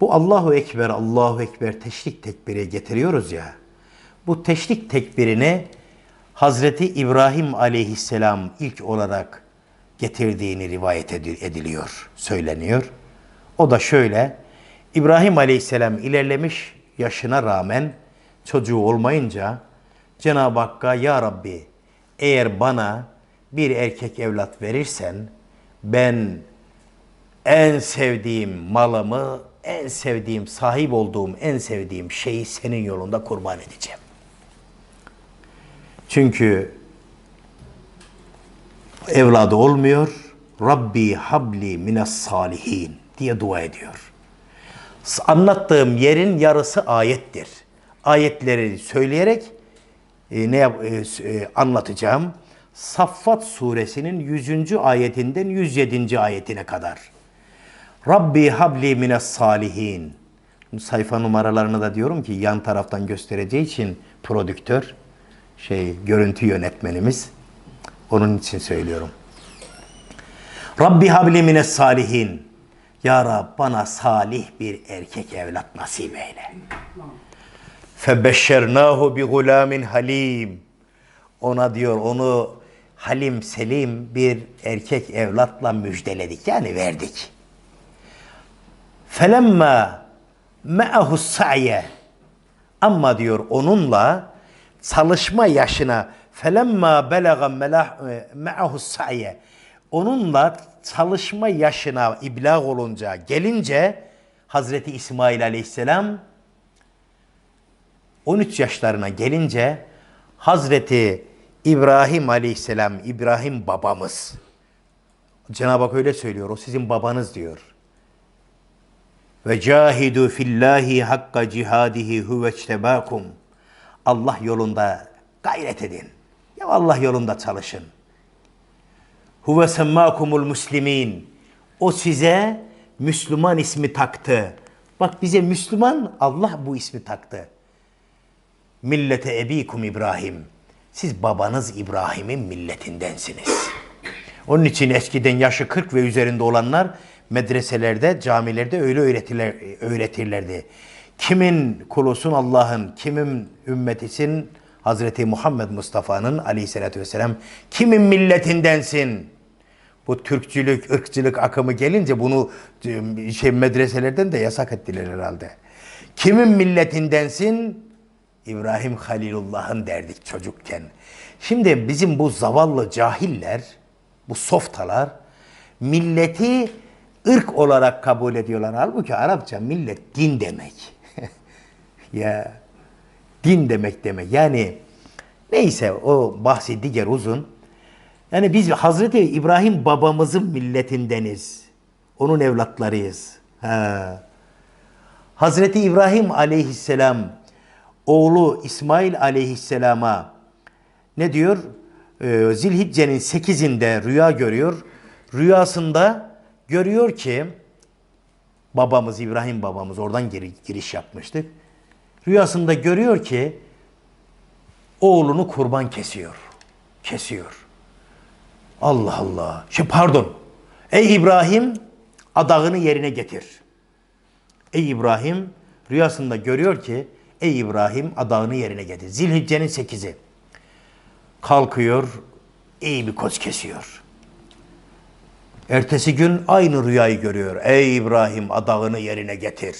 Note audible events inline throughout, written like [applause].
Bu Allahu Ekber, Allahu Ekber teşrik tekbiri getiriyoruz ya. Bu teşrik tekbirini Hazreti İbrahim aleyhisselam ilk olarak getirdiğini rivayet edi- ediliyor, söyleniyor. O da şöyle, İbrahim aleyhisselam ilerlemiş yaşına rağmen çocuğu olmayınca Cenab-ı Hakk'a Ya Rabbi eğer bana bir erkek evlat verirsen ben en sevdiğim malımı, en sevdiğim, sahip olduğum en sevdiğim şeyi senin yolunda kurban edeceğim. Çünkü evladı olmuyor. Rabbi habli mines salihin diye dua ediyor. Anlattığım yerin yarısı ayettir. Ayetleri söyleyerek e, ne yap- e, e, anlatacağım. Saffat suresinin 100. ayetinden 107. ayetine kadar. Rabbi habli mines salihin. Sayfa numaralarını da diyorum ki yan taraftan göstereceği için prodüktör, şey görüntü yönetmenimiz onun için söylüyorum. Rabbi habli mines salihin. Ya Rab bana salih bir erkek evlat nasip eyle. Febeşşernahu bi gulamin halim. Ona diyor onu halim selim bir erkek evlatla müjdeledik yani verdik. Felemma me'ahu sa'ye ama diyor onunla çalışma yaşına felemma belaga me'ahu sa'ye onunla çalışma yaşına iblag olunca gelince Hazreti İsmail Aleyhisselam 13 yaşlarına gelince Hazreti İbrahim Aleyhisselam, İbrahim babamız. Cenab-ı Hak öyle söylüyor, o sizin babanız diyor. Ve cahidu fillahi hakka cihadihi huveçtebakum. Allah yolunda gayret edin. Ya Allah yolunda çalışın. Huve semmakumul muslimin. O size Müslüman ismi taktı. Bak bize Müslüman Allah bu ismi taktı. Millete ebikum İbrahim. Siz babanız İbrahim'in milletindensiniz. Onun için eskiden yaşı 40 ve üzerinde olanlar medreselerde, camilerde öyle öğretirler, öğretirlerdi. Kimin kulusun Allah'ın, kimin ümmetisin Hazreti Muhammed Mustafa'nın aleyhissalatü vesselam, kimin milletindensin? Bu Türkçülük, ırkçılık akımı gelince bunu şey medreselerden de yasak ettiler herhalde. Kimin milletindensin? İbrahim Halilullah'ın derdik çocukken. Şimdi bizim bu zavallı cahiller, bu softalar milleti ırk olarak kabul ediyorlar. Halbuki Arapça millet din demek. [laughs] ya din demek demek. Yani neyse o bahsi diğer uzun. Yani biz Hazreti İbrahim babamızın milletindeniz. Onun evlatlarıyız. Ha. Hazreti İbrahim aleyhisselam oğlu İsmail aleyhisselama ne diyor? Ee, Zilhicce'nin 8'inde rüya görüyor. Rüyasında görüyor ki babamız İbrahim babamız oradan giri- giriş yapmıştık. Rüyasında görüyor ki oğlunu kurban kesiyor. Kesiyor. Allah Allah. Şey pardon. Ey İbrahim adağını yerine getir. Ey İbrahim rüyasında görüyor ki ey İbrahim adağını yerine getir. Zilhicce'nin 8'i. Kalkıyor iyi bir koç kesiyor. Ertesi gün aynı rüyayı görüyor. Ey İbrahim adağını yerine getir.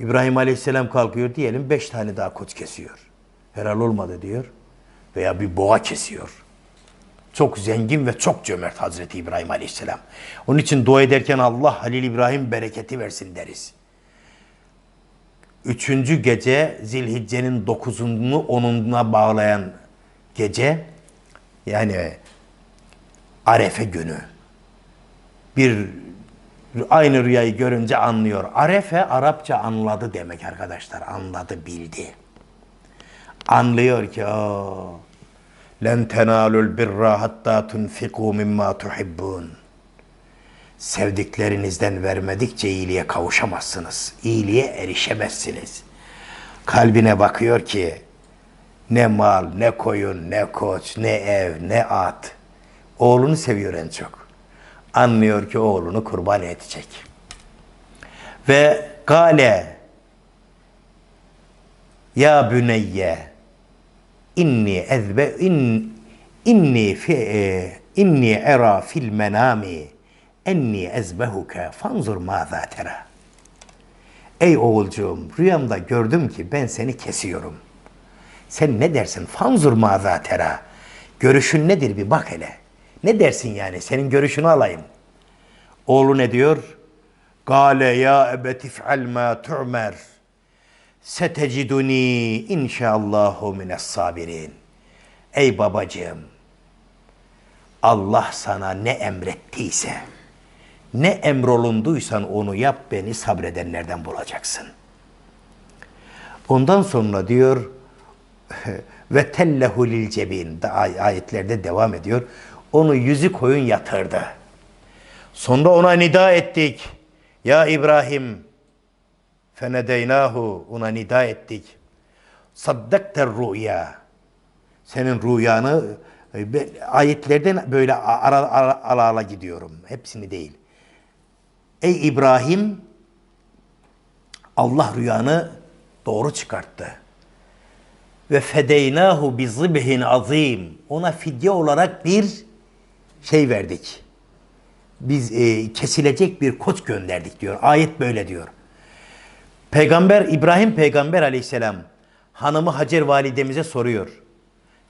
İbrahim Aleyhisselam kalkıyor diyelim beş tane daha koç kesiyor. Helal olmadı diyor. Veya bir boğa kesiyor. Çok zengin ve çok cömert Hazreti İbrahim Aleyhisselam. Onun için dua ederken Allah Halil İbrahim bereketi versin deriz. Üçüncü gece Zilhicce'nin dokuzunu onuna bağlayan gece yani Arefe günü. Bir aynı rüyayı görünce anlıyor. Arefe Arapça anladı demek arkadaşlar. Anladı, bildi. Anlıyor ki o len tenalul birra hatta tunfiku mimma tuhibbun. Sevdiklerinizden vermedikçe iyiliğe kavuşamazsınız. İyiliğe erişemezsiniz. Kalbine bakıyor ki ne mal, ne koyun, ne koç, ne ev, ne at. Oğlunu seviyor en çok. Anlıyor ki oğlunu kurban edecek. Ve gale ya büneyye inni ezbe in inni fi e, inni era fil menami enni ezbehuke fanzur maza tera. Ey oğulcuğum rüyamda gördüm ki ben seni kesiyorum. Sen ne dersin? Fanzur maza tera. Görüşün nedir bir bak hele. Ne dersin yani? Senin görüşünü alayım. Oğlu ne diyor? Gale ya ebeti if'al ma tu'mer. Seteciduni inşallahu mines sabirin. Ey babacığım, Allah sana ne emrettiyse, ne emrolunduysan onu yap beni sabredenlerden bulacaksın. Ondan sonra diyor [laughs] ve tellehu lil cebin ayetlerde devam ediyor. Onu yüzü koyun yatırdı. Sonra ona nida ettik. Ya İbrahim fenedeynahu ona nida ettik. Saddakter rüya. Senin rüyanı e, ayetlerden böyle ara, ala ala gidiyorum. Hepsini değil. Ey İbrahim Allah rüyanı doğru çıkarttı. Ve fedeynahu bi zibhin azim. Ona fidye olarak bir şey verdik. Biz e, kesilecek bir koç gönderdik diyor. Ayet böyle diyor. Peygamber İbrahim Peygamber aleyhisselam hanımı Hacer validemize soruyor.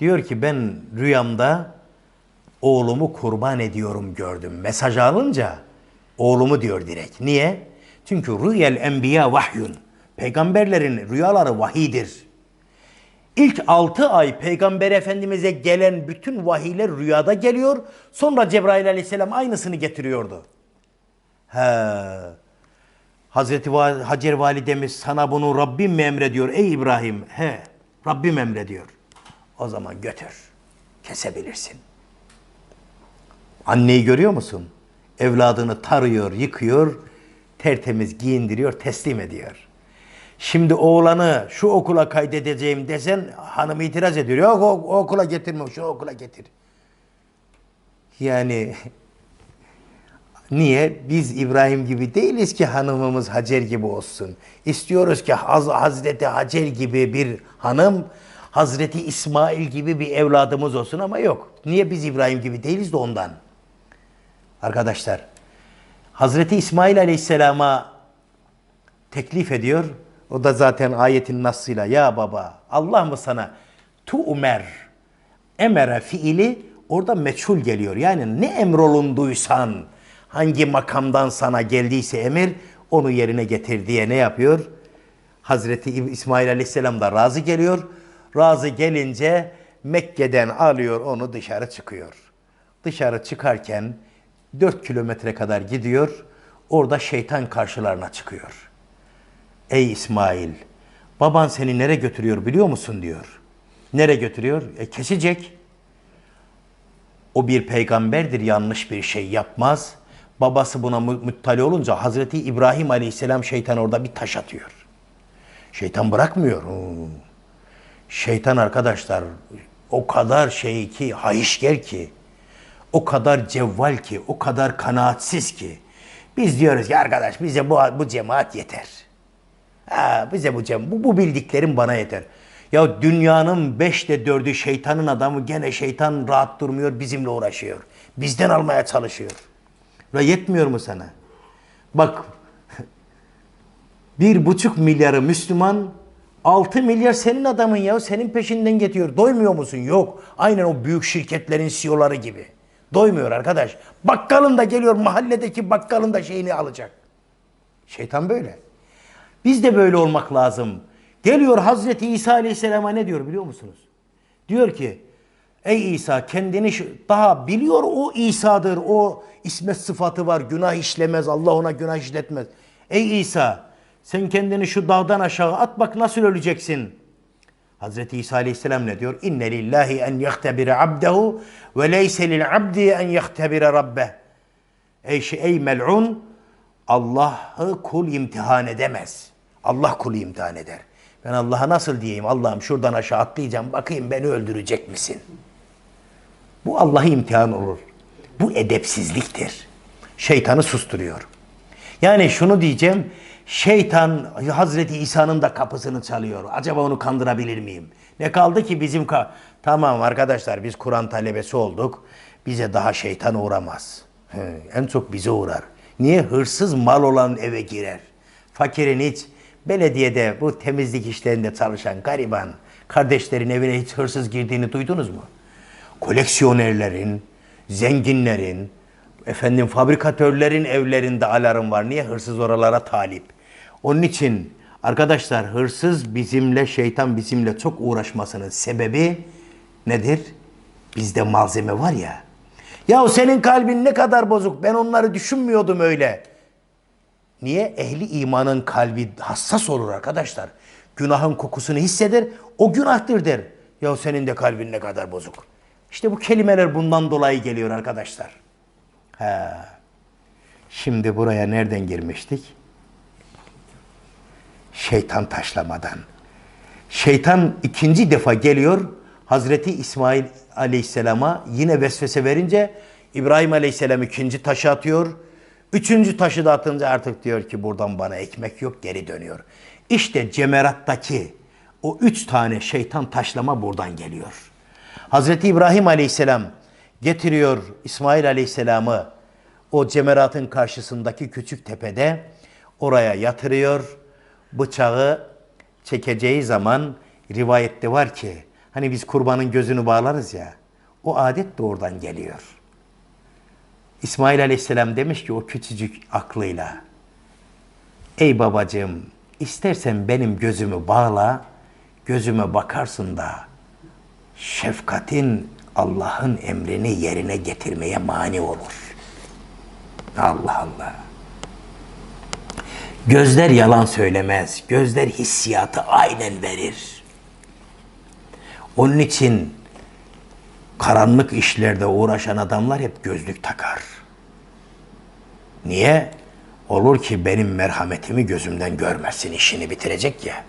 Diyor ki ben rüyamda oğlumu kurban ediyorum gördüm. Mesaj alınca oğlumu diyor direkt. Niye? Çünkü rüyel enbiya vahyun. Peygamberlerin rüyaları vahidir. İlk 6 ay Peygamber Efendimiz'e gelen bütün vahiyler rüyada geliyor. Sonra Cebrail aleyhisselam aynısını getiriyordu. He. Hazreti Hacer validemiz sana bunu Rabbim mi emrediyor ey İbrahim? He. Rabbim emrediyor. O zaman götür. Kesebilirsin. Anneyi görüyor musun? Evladını tarıyor, yıkıyor, tertemiz giyindiriyor, teslim ediyor. Şimdi oğlanı şu okula kaydedeceğim desen hanım itiraz ediyor. Yok o, o okula getirme, şu okula getir. Yani [laughs] niye? Biz İbrahim gibi değiliz ki hanımımız Hacer gibi olsun. İstiyoruz ki Haz Hazreti Hacer gibi bir hanım, Hazreti İsmail gibi bir evladımız olsun ama yok. Niye biz İbrahim gibi değiliz de ondan. Arkadaşlar, Hazreti İsmail Aleyhisselam'a teklif ediyor. O da zaten ayetin nasıyla ya baba Allah mı sana tu umer emere fiili orada meçhul geliyor. Yani ne emrolunduysan hangi makamdan sana geldiyse emir onu yerine getir diye ne yapıyor? Hazreti İsmail Aleyhisselam da razı geliyor. Razı gelince Mekke'den alıyor onu dışarı çıkıyor. Dışarı çıkarken 4 kilometre kadar gidiyor. Orada şeytan karşılarına çıkıyor. Ey İsmail, baban seni nereye götürüyor biliyor musun diyor. Nereye götürüyor? E kesecek. O bir peygamberdir, yanlış bir şey yapmaz. Babası buna mü- muttali olunca Hazreti İbrahim Aleyhisselam şeytan orada bir taş atıyor. Şeytan bırakmıyor. Şeytan arkadaşlar o kadar şey ki, hayışger ki, o kadar cevval ki, o kadar kanaatsiz ki. Biz diyoruz ki arkadaş bize bu, bu cemaat yeter. Ha, bize bu, bu, bu bildiklerim bana yeter. Ya dünyanın beşte dördü şeytanın adamı gene şeytan rahat durmuyor bizimle uğraşıyor. Bizden almaya çalışıyor. Ve yetmiyor mu sana? Bak [laughs] bir buçuk milyarı Müslüman, altı milyar senin adamın ya, senin peşinden getiriyor. Doymuyor musun? Yok. Aynen o büyük şirketlerin CEO'ları gibi. Doymuyor arkadaş. Bakkalın da geliyor, mahalledeki bakkalın da şeyini alacak. Şeytan böyle. Biz de böyle olmak lazım. Geliyor Hazreti İsa Aleyhisselam'a ne diyor biliyor musunuz? Diyor ki, ey İsa kendini daha biliyor o İsa'dır, o ismet sıfatı var, günah işlemez, Allah ona günah işletmez. Ey İsa sen kendini şu dağdan aşağı at bak nasıl öleceksin. Hazreti İsa Aleyhisselam ne diyor? İnne lillahi en yehtebire abdehu ve leyse lil abdi en yehtebire rabbeh. Ey, şey, ey mel'un Allah'ı kul imtihan edemez. Allah kulu imtihan eder. Ben Allah'a nasıl diyeyim? Allah'ım şuradan aşağı atlayacağım. Bakayım beni öldürecek misin? Bu Allah'ı imtihan olur. Bu edepsizliktir. Şeytanı susturuyor. Yani şunu diyeceğim. Şeytan Hazreti İsa'nın da kapısını çalıyor. Acaba onu kandırabilir miyim? Ne kaldı ki bizim ka- Tamam arkadaşlar biz Kur'an talebesi olduk. Bize daha şeytan uğramaz. He, en çok bize uğrar. Niye? Hırsız mal olan eve girer. Fakirin hiç belediyede bu temizlik işlerinde çalışan gariban kardeşlerin evine hiç hırsız girdiğini duydunuz mu? Koleksiyonerlerin, zenginlerin, efendim fabrikatörlerin evlerinde alarm var. Niye? Hırsız oralara talip. Onun için arkadaşlar hırsız bizimle, şeytan bizimle çok uğraşmasının sebebi nedir? Bizde malzeme var ya. Ya senin kalbin ne kadar bozuk. Ben onları düşünmüyordum öyle. Niye? Ehli imanın kalbi hassas olur arkadaşlar. Günahın kokusunu hisseder. O günahtır der. Ya senin de kalbin ne kadar bozuk. İşte bu kelimeler bundan dolayı geliyor arkadaşlar. He. Şimdi buraya nereden girmiştik? Şeytan taşlamadan. Şeytan ikinci defa geliyor. Hazreti İsmail Aleyhisselam'a yine vesvese verince İbrahim Aleyhisselam ikinci taşı atıyor. Üçüncü taşı da atınca artık diyor ki buradan bana ekmek yok geri dönüyor. İşte Cemerat'taki o üç tane şeytan taşlama buradan geliyor. Hazreti İbrahim Aleyhisselam getiriyor İsmail Aleyhisselam'ı o Cemerat'ın karşısındaki küçük tepede oraya yatırıyor. Bıçağı çekeceği zaman rivayette var ki hani biz kurbanın gözünü bağlarız ya o adet de oradan geliyor. İsmail Aleyhisselam demiş ki o küçücük aklıyla Ey babacığım istersen benim gözümü bağla gözüme bakarsın da şefkatin Allah'ın emrini yerine getirmeye mani olur. Allah Allah. Gözler yalan söylemez. Gözler hissiyatı aynen verir. Onun için karanlık işlerde uğraşan adamlar hep gözlük takar. Niye? Olur ki benim merhametimi gözümden görmesin, işini bitirecek ya.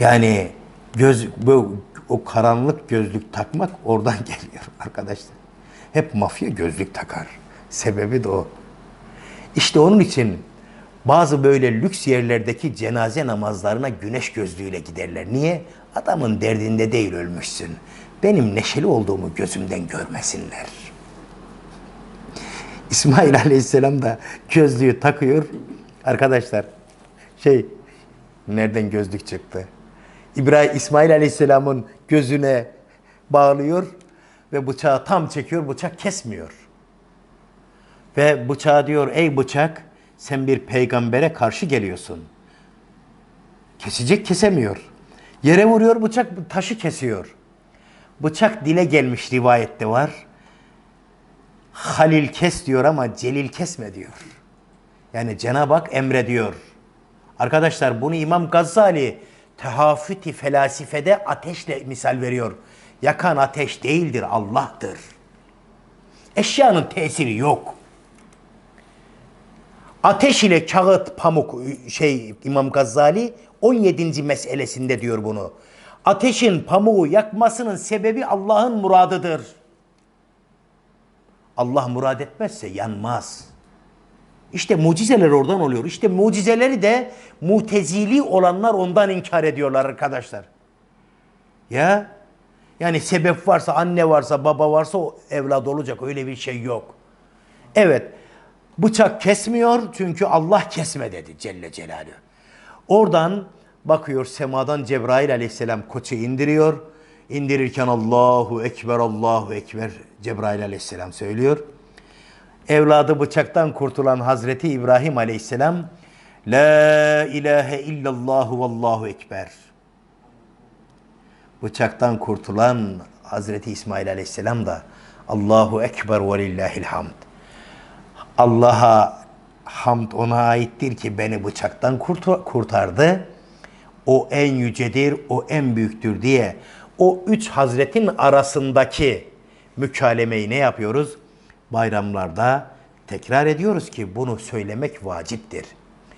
Yani göz bu o karanlık gözlük takmak oradan [laughs] geliyor arkadaşlar. Hep mafya gözlük takar. Sebebi de o. İşte onun için bazı böyle lüks yerlerdeki cenaze namazlarına güneş gözlüğüyle giderler. Niye? Adamın derdinde değil ölmüşsün. Benim neşeli olduğumu gözümden görmesinler. İsmail [laughs] Aleyhisselam da gözlüğü takıyor. Arkadaşlar şey nereden gözlük çıktı? İbrahim İsmail Aleyhisselam'ın gözüne bağlıyor ve bıçağı tam çekiyor. Bıçak kesmiyor. Ve bıçağa diyor ey bıçak sen bir peygambere karşı geliyorsun. Kesecek kesemiyor. Yere vuruyor bıçak taşı kesiyor. Bıçak dile gelmiş rivayette var. Halil kes diyor ama Celil kesme diyor. Yani Cenab-ı Hak emrediyor. Arkadaşlar bunu İmam Gazali tehafüti felasifede ateşle misal veriyor. Yakan ateş değildir Allah'tır. Eşyanın tesiri yok. Ateş ile kağıt, pamuk şey İmam Gazali 17. meselesinde diyor bunu. Ateşin pamuğu yakmasının sebebi Allah'ın muradıdır. Allah murad etmezse yanmaz. İşte mucizeler oradan oluyor. İşte mucizeleri de mutezili olanlar ondan inkar ediyorlar arkadaşlar. Ya yani sebep varsa, anne varsa, baba varsa o evlad olacak. Öyle bir şey yok. Evet. Bıçak kesmiyor çünkü Allah kesme dedi Celle Celaluhu. Oradan bakıyor semadan Cebrail aleyhisselam koçu indiriyor. İndirirken Allahu Ekber, Allahu Ekber Cebrail aleyhisselam söylüyor. Evladı bıçaktan kurtulan Hazreti İbrahim aleyhisselam La ilahe illallahu vallahu ekber. Bıçaktan kurtulan Hazreti İsmail aleyhisselam da Allahu ekber ve lillahil hamd. Allah'a hamd ona aittir ki beni bıçaktan kurtardı. O en yücedir, o en büyüktür diye o üç hazretin arasındaki mükalemeyi ne yapıyoruz? Bayramlarda tekrar ediyoruz ki bunu söylemek vaciptir.